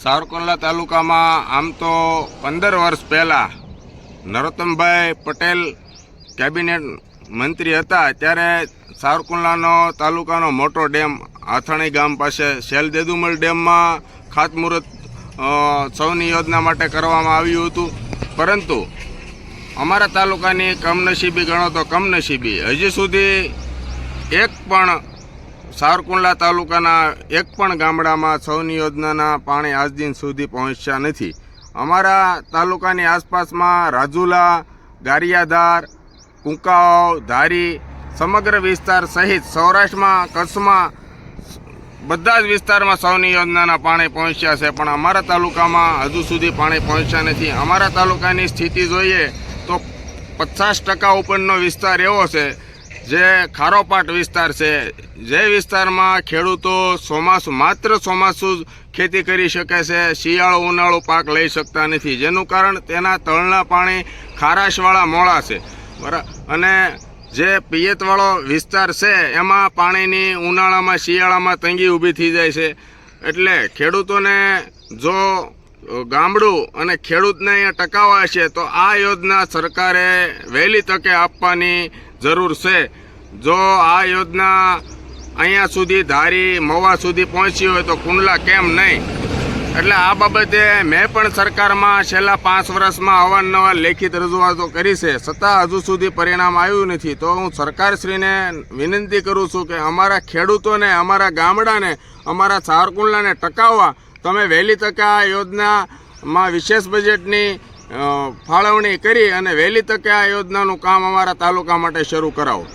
સાવરકુંડલા તાલુકામાં આમ તો પંદર વર્ષ પહેલાં નરોત્તમભાઈ પટેલ કેબિનેટ મંત્રી હતા, ત્યારે સાવરકુંડલાનો તાલુકાનો મોટો ડેમ આથાણી ગામ પાસે શેલ દેદુમલ ડેમમાં ખાતમુહૂર્ત સૌની યોજના માટે કરવામાં આવ્યું હતું. પરંતુ અમારા તાલુકાની કમનસીબી ગણો તો કમનસીબી. હજી સુધી એક પણ સાવરકુંડલા તાલુકાના એક પણ ગામડામાં સૌની યોજનાના પાણી આજ દિન સુધી પહોંચ્યા નથી. અમારા તાલુકાની આસપાસમાં રાજુલા, ગારિયાધાર કુંકાઓ ધારી, સમગ્ર વિસ્તાર સહિત સૌરાષ્ટ્રમાં, કચ્છમાં બધા જ વિસ્તારમાં સૌની યોજનાના પાણી પહોંચ્યા છે, પણ અમારા તાલુકામાં હજુ સુધી પાણી પહોંચ્યા નથી. અમારા તાલુકાની સ્થિતિ જોઈએ તો પચાસ ટકા ઉપરનો વિસ્તાર એવો છે જે ખારોપાટ વિસ્તાર છે, જે વિસ્તારમાં ખેડૂતો ચોમાસું, માત્ર ચોમાસું ખેતી કરી શકે છે, શિયાળો, ઉનાળો પાક લઈ શકતા નથી. જેનું કારણ તેના તળના પાણી ખારાશવાળા મોળા છે. બરાબર અને જે પિયતવાળો વિસ્તાર છે, એમાં પાણીની ઉનાળામાં, શિયાળામાં તંગી ઊભી થઈ જાય છે. એટલે ખેડૂતોને જો ગામડું અને ખેડૂતને અહીંયા ટકાવવા છે, તો આ યોજના સરકારે વહેલી તકે આપવાની જરૂર છે. જો આ યોજના અહીંયા સુધી ધારી મવા સુધી પહોંચી હોય તો કુંડલા કેમ નહીં? એટલે આ બાબતે મેં પણ સરકારમાં છેલ્લા પાંચ વર્ષમાં અવારનવાર લેખિત રજૂઆતો કરી છે. છતાં હજુ સુધી પરિણામ આવ્યું નથી. તો હું સરકારશ્રીને વિનંતી કરું છું કે અમારા ખેડૂતોને, અમારા ગામડાને, અમારા સારકુંડલાને ટકાવવા તમે વહેલી તકે આ યોજનામાં વિશેષ બજેટની ફાળવણી કરી અને વહેલી તકે આ યોજનાનું કામ અમારા તાલુકા માટે શરૂ કરાવો.